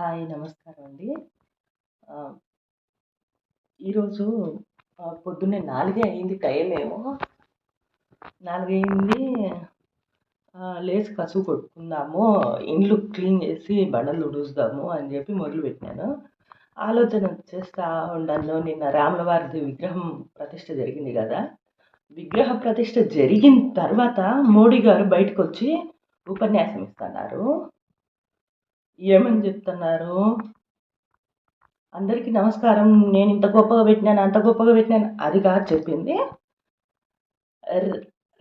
Hi నమస్కారం అండి ఈరోజు పొద్దున్నే నాలుగే అయింది టైమేమో. 4 అయింది. ఆహ్, కసువు కొట్టుకుందాము, ఇండ్లు క్లీన్ చేసి బండలు ఉడుస్తాము అని చెప్పి మొదలుపెట్టినాను. ఆలోచన చేస్తా ఉండను నిన్న రాములవారిది విగ్రహం ప్రతిష్ట జరిగింది కదా! విగ్రహ ప్రతిష్ట జరిగిన తర్వాత మోడీ గారు బయటకొచ్చి ఉపన్యాసం ఇస్తున్నారు ఏమని చెప్తున్నారు? అందరికీ నమస్కారం. నేను ఇంత గొప్పగా పెట్టినాను, అంత గొప్పగా పెట్టినాను అది కాదు చెప్పింది.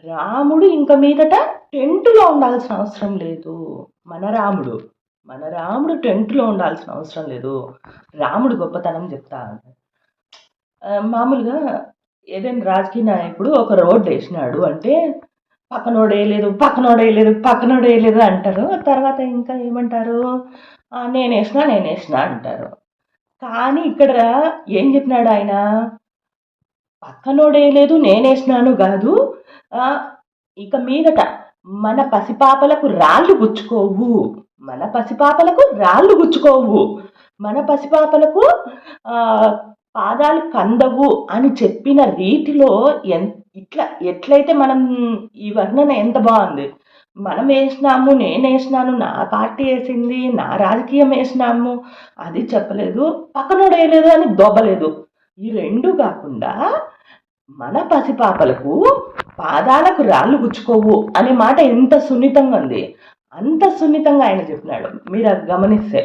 రాముడు ఇంక మీదట టెంట్‌లో ఉండాల్సిన అవసరం లేదు. మన రాముడు. మన రాముడు టెంట్‌లో ఉండాల్సిన అవసరం లేదు. రాముడు గొప్పతనం చెప్తా మామూలుగా ఏదైనా రాజకీయ నాయకుడు ఒక రోడ్డు వేసినాడు అంటే పక్కనోడేయలేదు, పక్కనోడేయలేదు, పక్కనోడేయలేదు అంటారు. తర్వాత ఇంకా ఏమంటారు? ఆ! నేనేసినా, నేనేసినా అంటారు. కానీ ఇక్కడ ఏం చెప్పినాడు ఆయన? పక్కనోడేయలేదు, నేనేసినాను కాదు ఇక మీదట మన పసిపాపలకు రాళ్ళు గుచ్చుకోవు. మన పసిపాపలకు రాళ్ళు గుచ్చుకోవు. మన పసిపాపలకు పాదాలు కందవు అని చెప్పిన రీతిలో ఎంత ఇట్లా ఎట్లయితే మనం ఈ వర్ణన ఎంత బాగుంది మనం వేసినాము నేను నేనేసినాను, నా పార్టీ వేసింది నా రాజకీయం వేసినాము అది చెప్పలేదు. పక్కనోడు వేయలేదు అని దొబ్బలేదు. ఈ రెండు కాకుండా మన పసిపాపలకు పాదాలకు రాళ్ళు గుచ్చుకోవు అనే మాట ఎంత సున్నితంగా ఉంది. అంత సున్నితంగా ఆయన చెప్పినాడు. అది గమనిస్తే.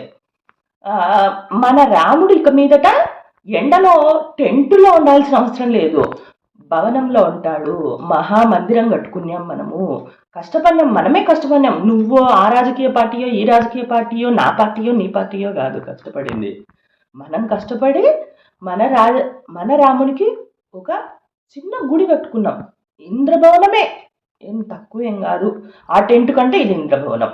మన రాముడు ఇక మీదట ఎండలో టెంటులో ఉండాల్సిన అవసరం లేదు. భవనంలో ఉంటాడు. మహామందిరం కట్టుకున్నాం మనము. కష్టపడినాం. మనమే కష్టపడినాం. నువ్వు ఆ రాజకీయ పార్టీయో, ఈ రాజకీయ పార్టీయో, నా పార్టీయో, నీ పార్టీయో కాదు కష్టపడింది. మనం కష్టపడి మన రాజ మన రామునికి ఒక చిన్న గుడి కట్టుకున్నాం. ఇంద్రభవనమే. ఏం తక్కువేం కాదు ఆ టెంట్ కంటే ఇది ఇంద్రభవనం.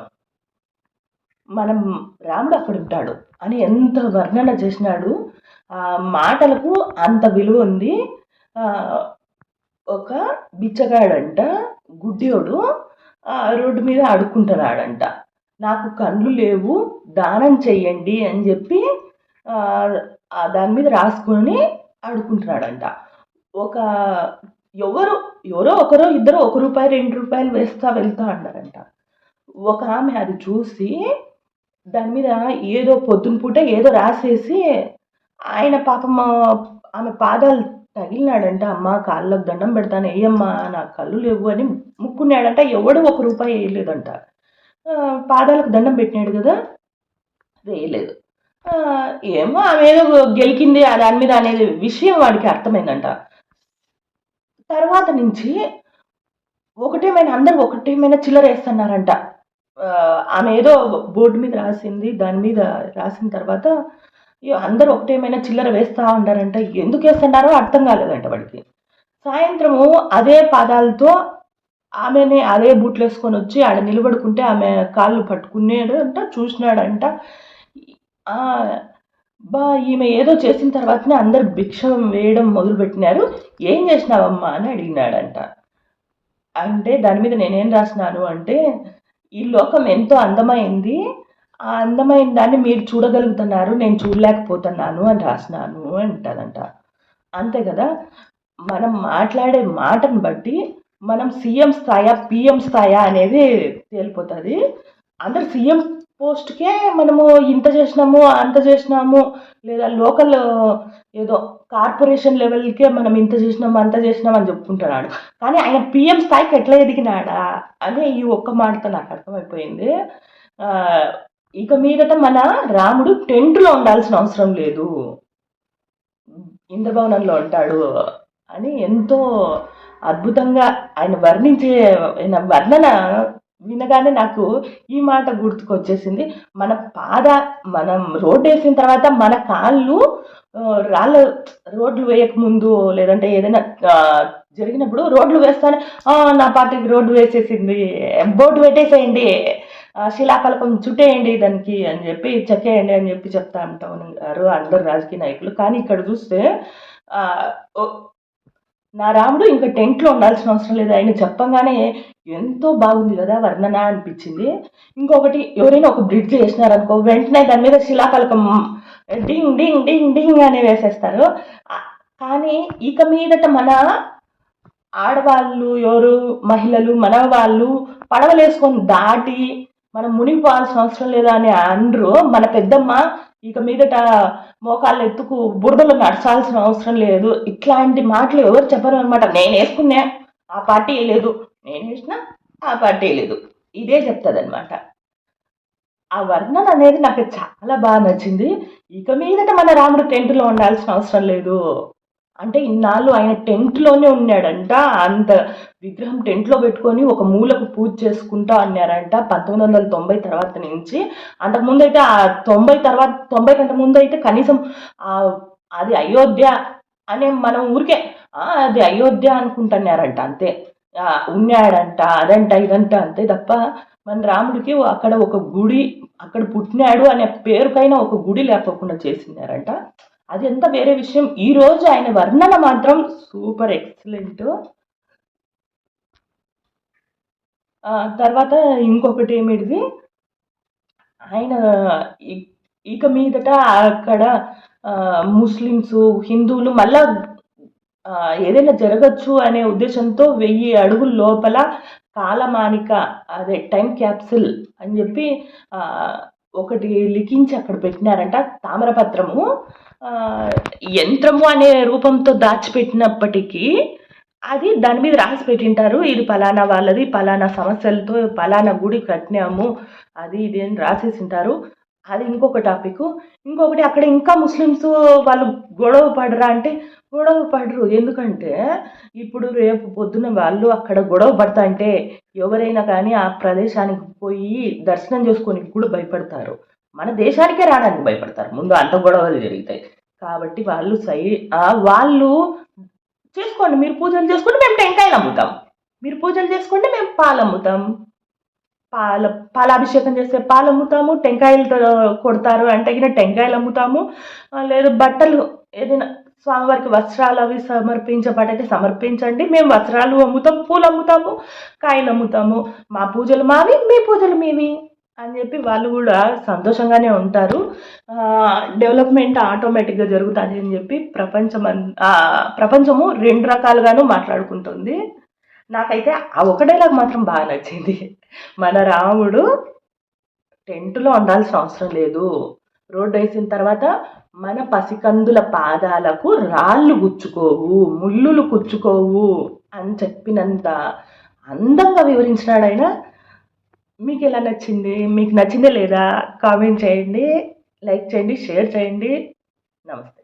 మనం రాముడు అక్కడుంటాడు అని ఎంత వర్ణన చేసినాడు. ఆ మాటలకు అంత విలువ ఉంది. ఒక బిచ్చగాడంట గుడ్డియోడు రోడ్డు మీద అడుక్కుంటున్నాడంట. నాకు కళ్ళు లేవు దానం చెయ్యండి అని చెప్పి దాని మీద రాసుకొని అడుక్కుంటున్నాడంట. ఒక ఎవరు ఎవరో ఒకరో ఇద్దరు ఒక రూపాయి, రెండు రూపాయలు వేస్తా వెళ్తా అన్నారంట. ఒక ఆమె అది చూసి దాని మీద ఏదో పొద్దున పూట ఏదో రాసేసి ఆయన పాపం ఆమె పాదాలు తగిలినాడంట. అమ్మ కాళ్ళకు దండం పెడతాను ఏయమ్మా నాకు కళ్ళు లేవు అని ముక్కున్నాడంట ఎవడు ఒక రూపాయి వేయలేదంట పాదాలకు దండం పెట్టినాడు కదా వేయలేదు. ఏమో ఆమె ఏదో గెలికింది ఆ దాని మీద అనేది విషయం వాడికి అర్థమైందంట. తర్వాత నుంచి ఒకటేమైనా అందరూ ఒకటేమైనా చిల్లరేస్తన్నారంట. ఆహ్, ఆమె ఏదో బోర్డు మీద రాసింది. దాని మీద రాసిన తర్వాత అందరూ ఒకటేమైనా చిల్లర వేస్తూ ఉండారంట. ఎందుకేస్తన్నారో అర్థం కాలేదంట వాడికి. సాయంత్రము అదే పాదాలతో ఆమెనే అదే బుట్లు వేసుకొని వచ్చి ఆడ నిలబడుకుంటే ఆమె కాళ్ళు పట్టుకున్నాడంట. చూసినాడంట. బా ఈమె ఏదో చేసిన తర్వాతనే అందరు భిక్ష వేయడం మొదలుపెట్టినారు. ఏం చేసినావమ్మా అని అడిగినాడంట. అంటే దాని మీద నేనేం రాసినాను అంటే ఈ లోకం ఎంతో అందమైంది. ఆ అందమైన దాన్ని మీరు చూడగలుగుతున్నారు. నేను చూడలేకపోతున్నాను అని రాసినాను అంటదంట. అంతే కదా! మనం మాట్లాడే మాటను బట్టి మనం సీఎం స్థాయా, పిఎం స్థాయా అనేది తేలిపోతుంది అందరు సీఎం పోస్ట్‌కే మనము ఇంత చేసినాము, అంత చేసినాము లేదా లోకల్ ఏదో కార్పొరేషన్ లెవెల్‌కే మనం ఇంత చేసినాము, అంత చేసినాం అని చెప్పుకుంటున్నాడు. కానీ ఆయన పిఎం స్థాయికి ఎట్లా ఎదిగినాడా అని ఈ ఒక్క మాటతో నాకు అర్థమైపోయింది. ఇక మీదట మన రాముడు టెంట్‌లో ఉండాల్సిన అవసరం లేదు. ఇంద్రభవనంలో ఉంటాడు అని ఎంతో అద్భుతంగా ఆయన వర్ణించే ఆయన వర్ణన వినగానే నాకు ఈ మాట గుర్తుకొచ్చేసింది. మన పాద మనం రోడ్డేసిన తర్వాత మన కాళ్ళు రాళ్ళ రోడ్లు వేయకముందు లేదంటే ఏదైనా జరిగినప్పుడు రోడ్లు వేస్తానే నా పార్టీకి రోడ్డు వేసేసింది. బోర్డు పెట్టేసేయండి. శిలాఫలకం చుట్టేయండి దానికి అని చెప్పి చెక్కేయండి అని చెప్పి చెప్తా ఉంటారు అందరు రాజకీయ నాయకులు. కానీ ఇక్కడ చూస్తే నా రాముడు ఇంకా టెంట్లో ఉండాల్సిన అవసరం లేదు. ఆయన చెప్పంగానే ఎంతో బాగుంది కదా వర్ణన అనిపించింది. ఇంకొకటి ఎవరైనా ఒక బ్రిడ్జ్ వేసినారనుకో వెంటనే దాని మీద శిలాఫలకం డింగ్ డింగ్ డింగ్ డింగ్ అని వేసేస్తారు. కానీ ఇక మీదట మన ఆడవాళ్ళు ఎవరు మహిళలు మన వాళ్ళు పడవలేసుకొని దాటి మనం మునిగిపోవాల్సిన అవసరం లేదా అని అండ్రు మన పెద్దమ్మ ఇక మీదట మోకాళ్ళు ఎత్తుకు బురదలో నడచాల్సిన అవసరం లేదు. ఇట్లాంటి మాటలు ఎవరు చెప్పరు అనమాట నేను వేసుకున్నా ఆ పార్టీ లేదు. నేను వేసిన ఆ పార్టీ లేదు. ఇదే చెప్తుందనమాట ఆ వర్ణన అనేది నాకు చాలా బాగా నచ్చింది. ఇక మీదట మన రాముడు టెంట్లో ఉండాల్సిన అవసరం లేదు. అంటే ఇన్నాళ్ళు ఆయన టెంట్లోనే ఉన్నాడంట. అంత విగ్రహం టెంట్లో పెట్టుకొని ఒక మూలకు పూజ చేసుకుంటా అన్నారంట పంతొమ్మిది వందల తొంభై తర్వాత నుంచి. అంతకుముందు అయితే ఆ తొంభై తర్వాత తొంభై కంటే ముందు అయితే కనీసం అది అయోధ్య అనే మనం ఊరికే అది అయోధ్య అనుకుంటున్నారంట అంతే. ఉన్నాడంట అదంట ఇదంట అంతే తప్ప మన రాముడికి అక్కడ ఒక గుడి అక్కడ పుట్టినాడు అనే పేరుకైనా ఒక గుడి లేకోకుండా చేసినారంట. అది ఎంత వేరే విషయం. ఈ రోజు ఆయన వర్ణన మాత్రం సూపర్ ఎక్సలెంట్. తర్వాత ఇంకొకటి ఏమిటిది? ఆయన ఇక మీదట అక్కడ ముస్లిమ్స్ హిందువులు మళ్ళా ఏదైనా జరగచ్చు అనే ఉద్దేశంతో వెయ్యి అడుగుల లోపల కాలమానిక అదే టైం క్యాప్సిల్ అని చెప్పి ఒకటి లిఖించి అక్కడ పెట్టినారంట. తామరపత్రము యంత్రము అనే రూపంతో దాచిపెట్టినప్పటికీ అది దాని మీద రాసి పెట్టింటారు. ఇది పలానా వాళ్ళది పలానా సమస్యలతో పలానా గుడి కట్టినాము అది ఇది అని రాసేసింటారు. అది ఇంకొక టాపిక్. ఇంకొకటి అక్కడ ఇంకా ముస్లిమ్స్ వాళ్ళు గొడవ పడరా అంటే గొడవ పడరు. ఎందుకంటే ఇప్పుడు రేపు పొద్దున వాళ్ళు అక్కడ గొడవ పడతాంటే ఎవరైనా కానీ ఆ ప్రదేశానికి పోయి దర్శనం చేసుకొని కూడా భయపడతారు. మన దేశానికే రావడానికి భయపడతారు. ముందు అంత గొడవలు జరుగుతాయి. కాబట్టి వాళ్ళు సై వాళ్ళు చేసుకోండి. మీరు పూజలు చేసుకోండి మేము టెంకాయలు అమ్ముతాం. మీరు పూజలు చేసుకోండి మేము పాలు అమ్ముతాం. పాల పాలాభిషేకం చేస్తే పాలు అమ్ముతాము. టెంకాయలతో కొడతారు. అంటే టెంకాయలు అమ్ముతాము. లేదా లేదు బట్టలు ఏదైనా స్వామివారికి వస్త్రాలు అవి సమర్పించబడైతే సమర్పించండి. మేము వస్త్రాలు అమ్ముతాం పూలు అమ్ముతాము కాయలు అమ్ముతాము. మా పూజలు మావి మీ పూజలు మీవి అని చెప్పి వాళ్ళు కూడా సంతోషంగానే ఉంటారు. డెవలప్మెంట్ ఆటోమేటిక్గా జరుగుతుంది అని చెప్పి ప్రపంచం అన్- ప్రపంచము రెండు రకాలుగాను మాట్లాడుకుంటుంది. నాకైతే ఆ ఒక డైలాగ్ మాత్రం బాగా నచ్చింది. మన రాముడు టెంట్లో ఉండాల్సిన అవసరం లేదు. రోడ్డు వేసిన తర్వాత మన పసికందుల పాదాలకు రాళ్ళు గుచ్చుకోవు ముళ్ళులు కుచ్చుకోవు అని చెప్పినంత అందంగా వివరించినాడు ఆయన. మీకు ఎలా నచ్చింది? మీకు నచ్చిందే లేదా? కామెంట్ చేయండి లైక్ చేయండి షేర్ చేయండి. నమస్తే.